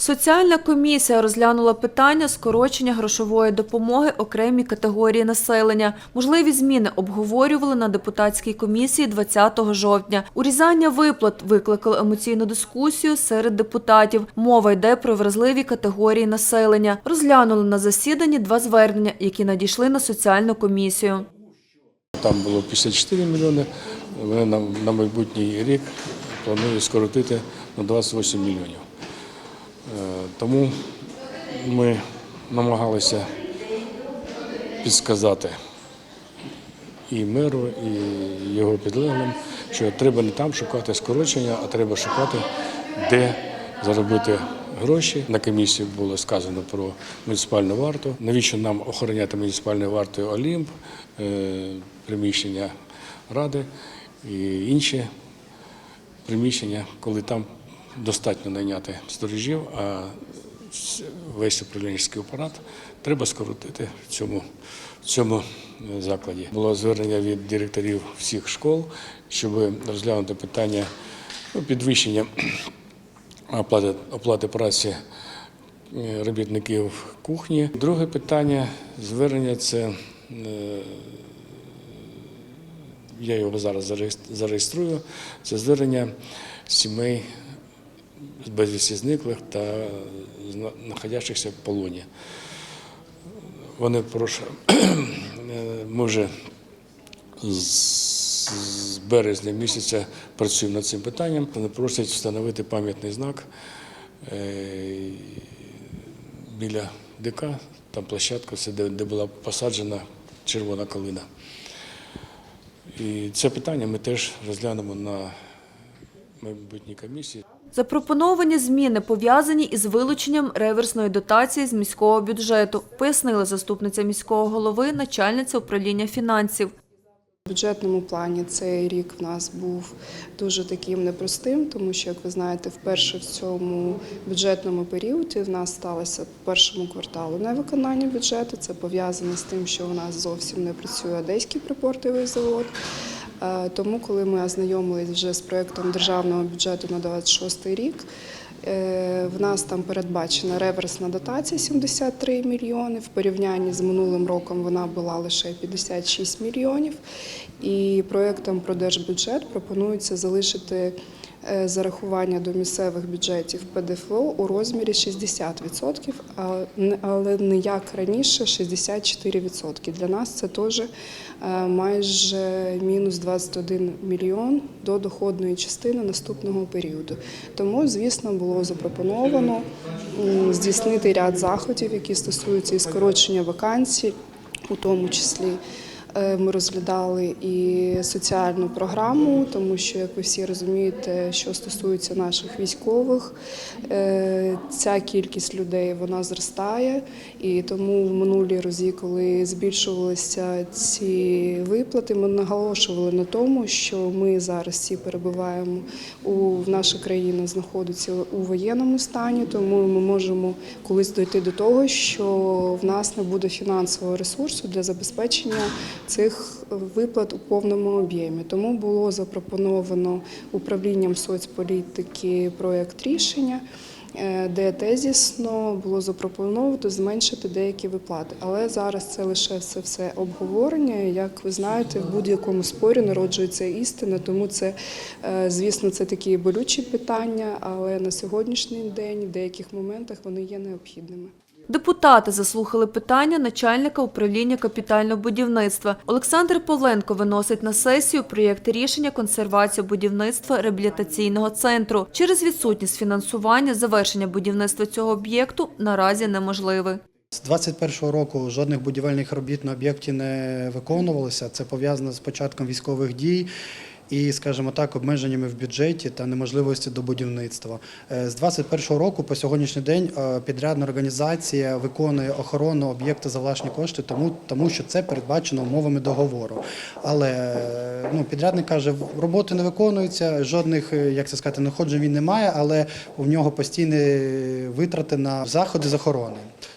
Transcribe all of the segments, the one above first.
Соціальна комісія розглянула питання скорочення грошової допомоги окремій категорії населення. Можливі зміни обговорювали на депутатській комісії 20 жовтня. Урізання виплат викликало емоційну дискусію серед депутатів. Мова йде про вразливі категорії населення. Розглянули на засіданні два звернення, які надійшли на соціальну комісію. Там було 54 мільйони. Вони на, майбутній рік планують скоротити на 28 мільйонів. Тому ми намагалися підсказати і меру, і його підлеглим, що треба не там шукати скорочення, а треба шукати, де заробити гроші. На комісії було сказано про муніципальну варту. Навіщо нам охороняти муніципальною вартою Олімп, е, приміщення ради і інші приміщення, коли там достатньо найняти сторожів, а весь управлінський апарат треба скоротити в цьому, в цьому е, закладі. Було звернення від директорів всіх школ, щоб розглянути питання ну, підвищення оплати, оплати праці е, робітників кухні. Друге питання звернення це е, я його зараз зареєструю. Це звернення сімей безвісті зниклих та зна- знаходящихся в полоні. Вони прошу, ми вже з березня місяця працюємо над цим питанням. Вони просять встановити пам'ятний знак е, біля ДК, там площадка, де була посаджена червона калина. І це питання ми теж розглянемо на майбутній комісії. Запропоновані зміни пов'язані із вилученням реверсної дотації з міського бюджету, пояснила заступниця міського голови, начальниця управління фінансів. В бюджетному плані цей рік в нас був дуже таким непростим, тому що, як ви знаєте, вперше в цьому бюджетному періоді в нас сталося в першому кварталу невиконання бюджету. Це пов'язано з тим, що у нас зовсім не працює одеський припортовий завод. Е, Тому, коли ми ознайомились вже з проектом державного бюджету на 26 рік, е, в нас там передбачена реверсна дотація 73 мільйони. В порівнянні з минулим роком вона була лише 56 мільйонів. І проектом про держбюджет пропонується залишити зарахування до місцевих бюджетів ПДФО у розмірі 60%, а не- але не як раніше 64%. Для нас це теж е, майже мінус 21 мільйон до доходної частини наступного періоду. Тому, звісно, було запропоновано здійснити ряд заходів, які стосуються і скорочення вакансій, у тому числі. Е, Ми розглядали і соціальну програму, тому що, як ви всі розумієте, що стосується наших військових, е, ця кількість людей вона зростає, і тому в минулі разі, коли збільшувалися ці виплати, ми наголошували на тому, що ми зараз всі перебуваємо у наша країна знаходиться у воєнному стані, тому ми можемо колись дойти до того, що в нас не буде фінансового ресурсу для забезпечення цих виплат у повному об'ємі. Тому було запропоновано управлінням соцполітики проєкт рішення. е, Де тезісно було запропоновано зменшити деякі виплати, але зараз це лише все все обговорення. Як ви знаєте, в будь-якому спорі народжується істина, тому це, е, звісно, це такі болючі питання, але на сьогоднішній день в деяких моментах вони є необхідними. Депутати заслухали питання начальника управління капітального будівництва. Олександр Поленко виносить на сесію проєкт рішення консервації будівництва реабілітаційного центру. Через відсутність фінансування завершення будівництва цього об'єкту наразі неможливе. З 21-го року жодних будівельних робіт на об'єкті не виконувалося. Це пов'язано з початком військових дій. І, скажімо так, обмеженнями в бюджеті та неможливості до будівництва. Е, З 21-го року по сьогоднішній день е, підрядна організація виконує охорону об'єкта за власні кошти, тому, тому що це передбачено умовами договору. Але е, ну, підрядник каже, роботи не виконуються, жодних, як це сказати, находжень він не має, але у нього постійні витрати на заходи з охорони.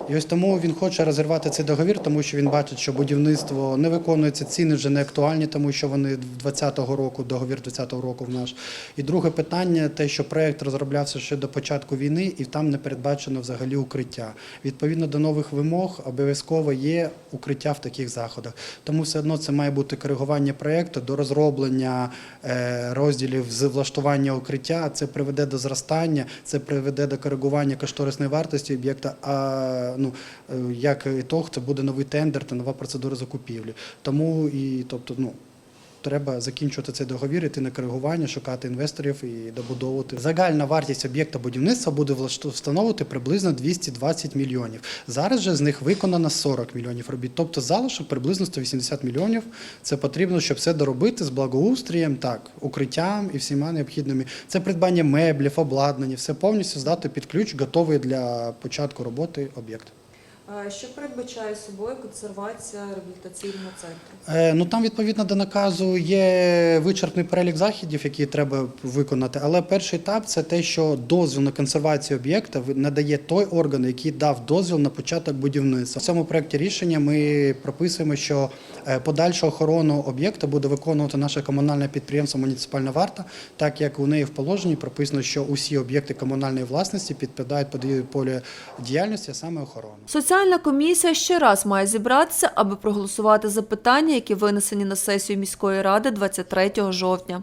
І ось тому він хоче розірвати цей договір, тому що він бачить, що будівництво не виконується, ціни вже не актуальні, тому що вони 2020 року договір 2020 року в наш. І друге питання, те, що проект розроблявся ще до початку війни, і там не передбачено взагалі укриття. Відповідно до нових вимог, обов'язково є укриття в таких заходах. Тому все одно це має бути коригування проекту до розроблення е, розділів з влаштування укриття. Це приведе до зростання, це приведе до коригування кошторисної вартості об'єкта. А ну е, як ітог, це буде новий тендер та нова процедура закупівлі. Тому і тобто, ну. Треба закінчувати цей договір, іти на коригування, шукати інвесторів і добудовувати. Загальна вартість об'єкта будівництва буде встановити приблизно 220 мільйонів. Зараз же з них виконано 40 мільйонів робіт. Тобто залишок приблизно 180 мільйонів. Це потрібно, щоб все доробити з благоустрієм, так, укриттям і всіма необхідними. Це придбання меблів, обладнання, все повністю здати під ключ, готовий для початку роботи об'єкт. Що передбачає собою консервація реабілітаційного центру? Е, Ну там відповідно до наказу є вичерпний перелік заходів, які треба виконати. Але перший етап це те, що дозвіл на консервацію об'єкта надає той орган, який дав дозвіл на початок будівництва. В цьому проєкті рішення ми прописуємо, що е, подальшу охорону об'єкта буде виконувати наше комунальне підприємство Муніципальна варта, так як у неї в положенні прописано, що усі об'єкти комунальної власності підпадають під її поле діяльності, а саме охорону. Соціальна комісія ще раз має зібратися, аби проголосувати за питання, які винесені на сесію міської ради 23 жовтня.